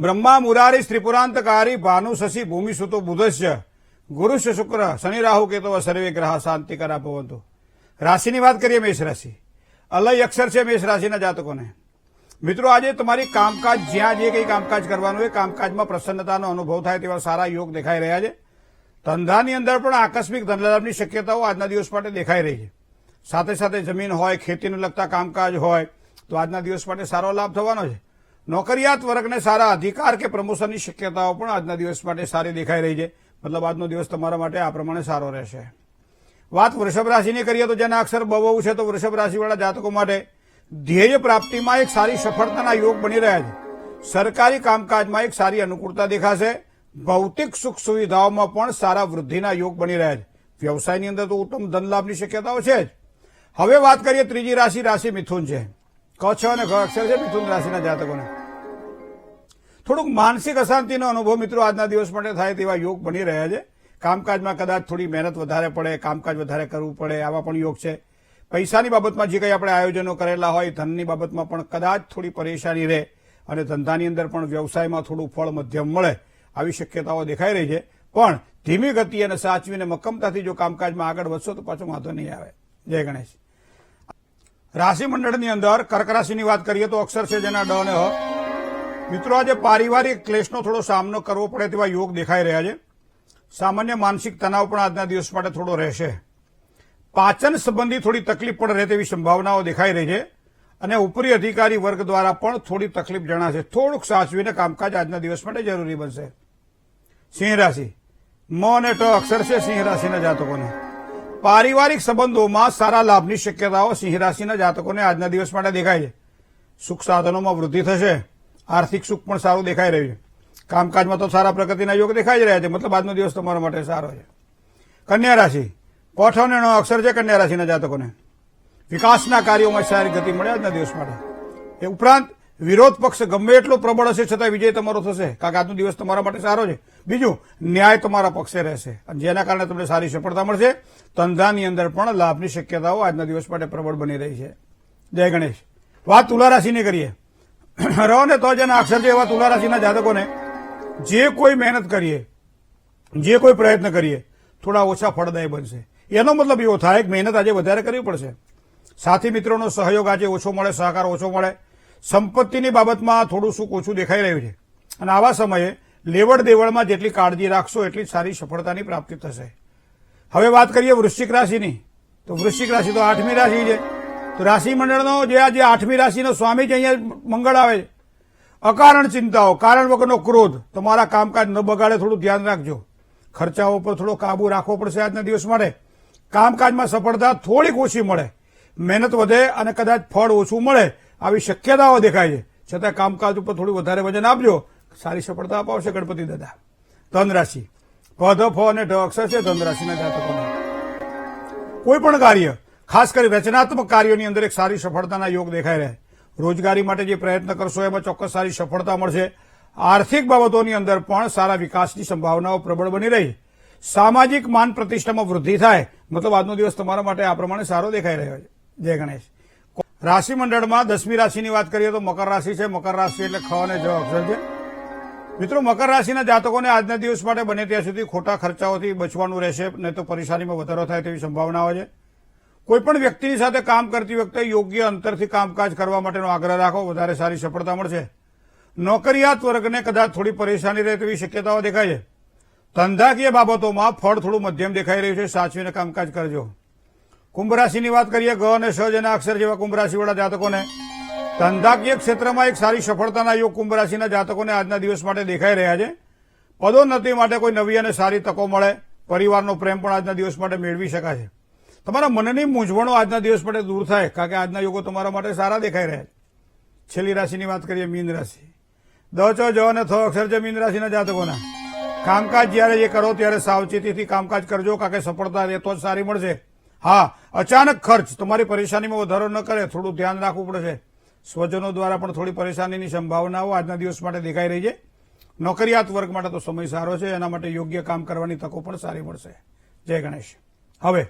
બ્રહ્મા મુરારી ત્રિપુરાંતકારી ભાનુ શશી ભૂમિ સુતો બુધસ્ય ગુરુ શુક્ર, શનિ રાહુ કેતો સર્વે ગ્રહ શાંતિ કરા ભવંતુ. રાશિની વાત કરીએ મેષ રાશિ. અલય અક્ષર છે મેષ રાશિના જાતકોને. મિત્રો, આજે તમારી કામકાજ, જ્યાં જે કંઈ કામકાજ કરવાનું હોય, કામકાજમાં પ્રસન્નતાનો અનુભવ થાય તેવા સારા યોગ દેખાઈ રહ્યા છે. ધંધાની અંદર પણ આકસ્મિક ધનલાભની શક્યતાઓ આજના દિવસ માટે દેખાઈ રહી છે. સાથે સાથે જમીન હોય, ખેતીને લગતા કામકાજ હોય, તો આજના દિવસ માટે સારો લાભ થવાનો છે. નોકરિયાત વર્ગને સારા અધિકાર કે પ્રમોશનની શક્યતાઓ પણ આજના દિવસ માટે સારી દેખાઈ રહી છે. મતલબ આજનો દિવસ તમારા માટે આ પ્રમાણે સારો રહેશે. વાત વૃષભ રાશિની કરીએ તો જેના અક્ષર બહુ છે તો વૃષભ રાશિવાળા જાતકો માટે ધ્યેય પ્રાપ્તિમાં એક સારી સફળતાના યોગ બની રહ્યા છે. સરકારી કામકાજમાં એક સારી અનુકૂળતા દેખાશે. ભૌતિક સુખ સુવિધાઓમાં પણ સારા વૃદ્ધિના યોગ બની રહ્યા છે. વ્યવસાયની અંદર તો ઉત્તમ ધનલાભની શક્યતાઓ છે જ. હવે વાત કરીએ ત્રીજી રાશિ રાશિ મિથુન છે. ક છ અને અક્ષર છે મિથુન રાશિના જાતકોને. થોડુંક માનસિક અશાંતિનો અનુભવ મિત્રો આજના દિવસ માટે થાય તેવા યોગ બની રહ્યા છે. કામકાજમાં કદાચ થોડી મહેનત વધારે પડે, કામકાજ વધારે કરવું પડે, આવા પણ યોગ છે. પૈસાની બાબતમાં જે કંઈ આપણે આયોજનો કરેલા હોય, ધનની બાબતમાં પણ કદાચ થોડી પરેશાની રહે અને ધંધાની અંદર પણ વ્યવસાયમાં થોડું ફળ મધ્યમ મળે આવી શક્યતાઓ દેખાઈ રહી છે. પણ ધીમી ગતિ અને સાચવીને મક્કમતાથી જો કામકાજમાં આગળ વધશો તો પાછો વાંધો નહીં આવે. જય ગણેશ. રાશિ મંડળની અંદર કર્ક રાશિની વાત કરીએ તો અક્ષર છે જેના ડ અને હ. મિત્રો, આજે પારિવારિક ક્લેશનો થોડો સામનો કરવો પડે તેવા યોગ દેખાઈ રહ્યા છે. સામાન્ય માનસિક તણાવ પણ આજના દિવસ માટે થોડો રહેશે. પાચન સંબંધી થોડી તકલીફ પણ રહે તેવી સંભાવનાઓ દેખાઈ રહી છે અને ઉપરી અધિકારી વર્ગ દ્વારા પણ થોડી તકલીફ જણાશે. થોડુંક સાચવીને કામકાજ આજના દિવસ માટે જરૂરી બનશે. સિંહ રાશિ. મ અને ટ અક્ષર છે સિંહ રાશિના જાતકોને. પારિવારિક સંબંધોમાં સારા લાભની શક્યતાઓ સિંહ રાશિના જાતકોને આજના દિવસ માટે દેખાય છે. સુખ સાધનોમાં વૃદ્ધિ થશે. આર્થિક સુખ પણ સારું દેખાઈ રહ્યું છે. કામકાજમાં તો સારા પ્રગતિના યોગ દેખાઈ જ રહ્યા છે. મતલબ આજનો દિવસ તમારા માટે સારો છે. કન્યા રાશિ. કોઠ અક્ષર છે કન્યા રાશિના જાતકોને. વિકાસના કાર્યોમાં સારી ગતિ મળે આજના દિવસ માટે. એ ઉપરાંત વિરોધ પક્ષ ગમે એટલો પ્રબળ હશે છતાં વિજય તમારો થશે. કારણ કે આજનો દિવસ તમારા માટે સારો છે. બીજું, ન્યાય તમારા પક્ષે રહેશે. જેના કારણે તમને સારી સફળતા મળશે, ધંધાની અંદર પણ લાભની શક્યતાઓ આજના દિવસ માટે પ્રબળ બની રહી છે. જય ગણેશ. વાત તુલા રાશિની કરીએ. રહો ને તો જેના અક્ષર છે એવા તુલા રાશિના જાતકોને જે કોઈ મહેનત કરીએ, જે કોઈ પ્રયત્ન કરીએ, થોડા ઓછા ફળદાયી બનશે. એનો મતલબ એવો થાય કે મહેનત આજે વધારે કરવી પડશે. સાથી મિત્રોનો સહયોગ આજે ઓછો મળે, સહકાર ઓછો મળે. સંપત્તિની બાબતમાં થોડું સુખ ઓછું દેખાઈ રહ્યું છે. અને આવા સમયે લેવડ દેવડમાં જેટલી કાળજી રાખશો, એટલી સારી સફળતાની પ્રાપ્તિ થશે. હવે વાત કરીએ વૃશ્ચિક રાશિની. તો વૃશ્ચિક રાશિ તો આઠમી રાશિ છે. તો રાશિ મંડળનો જે આ જે આઠમી રાશિનો સ્વામી જ અહીંયા મંગળ આવે અકારણ ચિંતાઓ, કારણ વગરનો ક્રોધ. તમારા કામકાજ ન બગાડે, થોડું ધ્યાન રાખજો. ખર્ચાઓ પર થોડો કાબુ રાખવો પડશે આજના દિવસ માટે. કામકાજમાં સફળતા થોડીક ઓછી મળે. મહેનત વધે અને કદાચ ફળ ઓછું મળે. આવી શક્યતાઓ દેખાય છે. છતાં કામકાજ ઉપર થોડું વધારે વજન આપજો. સારી સફળતા અપાવશે ગણપતિ દાદા. ધન રાશિ પ ધ અને ઢ અક્ષર છે ધન રાશિના જાતકોને કોઈ પણ કાર્ય, ખાસ કરી રચનાત્મક કાર્યોની અંદર એક સારી સફળતાના યોગ દેખાઈ રહ્યા રોજગારી માટે જે પ્રયત્ન કરશો, એમાં ચોક્કસ સારી સફળતા મળશે. આર્થિક બાબતોની અંદર પણ સારા વિકાસની સંભાવનાઓ પ્રબળ બની રહી. સામાજિક માન પ્રતિષ્ઠામાં વૃદ્ધિ થાય. મતલબ આજનો દિવસ તમારા માટે આ પ્રમાણે સારો દેખાઈ રહ્યો છે. જય ગણેશ. રાશિ મંડળમાં દસમી રાશિની વાત કરીએ તો મકર રાશિ છે. મકર રાશિ એટલે ખ અને અક્ષર છે. મિત્રો, મકર રાશિના જાતકોને આજના દિવસ માટે બને ત્યાં સુધી ખોટા ખર્ચાઓથી બચવાનું રહેશે, નહીં તો પરેશાનીમાં વધારો થાય તેવી સંભાવનાઓ છે. કોઈપણ વ્યક્તિની સાથે કામ કરતી વખતે યોગ્ય અંતરથી કામકાજ કરવા માટેનો આગ્રહ રાખો. વધારે સારી સફળતા મળશે. નોકરિયાત વર્ગને કદાચ થોડી પરેશાની રહે તેવી શક્યતાઓ દેખાય છે. ધંધાકીય બાબતોમાં ફળ થોડું મધ્યમ દેખાઈ રહ્યું છે. સાચવીને કામકાજ કરજો. કુંભ રાશિની વાત કરીએ ગ અને સ જેના અક્ષર જેવા કુંભ રાશિવાળા જાતકોને. ધંધાકીય ક્ષેત્રમાં એક સારી સફળતાના યોગ કુંભ રાશિના જાતકોને આજના દિવસ માટે દેખાઈ રહ્યા છે. પદોન્નતિ માટે કોઈ નવી અને સારી તકો મળે, પરિવારનો પ્રેમ પણ આજના દિવસ માટે મેળવી શકાશે. તમારા મનની મૂંઝવણો આજના દિવસ માટે દૂર થાય, કારણ કે આજના યોગો તમારા માટે સારા દેખાઈ રહ્યા છે. છેલ્લી રાશિની વાત કરીએ, મીન રાશિ. દ, ચ, જ અને થ અક્ષર છે મીન રાશિના જાતકોના. કામકાજ જ્યારે એ કરો, ત્યારે સાવચેતીથી કામકાજ કરજો, કારણ કે સફળતા એ તો જ સારી મળશે. હા, અચાનક ખર્ચ. તમારી પરેશાનીમાં વધારો ન કરે, થોડું ધ્યાન રાખવું પડશે સ્વજનો દ્વારા પણ થોડી પરેશાનીની સંભાવનાઓ આજના દિવસ માટે દેખાઈ રહી છે. નોકરિયાત વર્ગ માટે તો સમય સારો છે, એના માટે યોગ્ય કામ કરવાની તકો પણ સારી મળશે. જય ગણેશ. હવે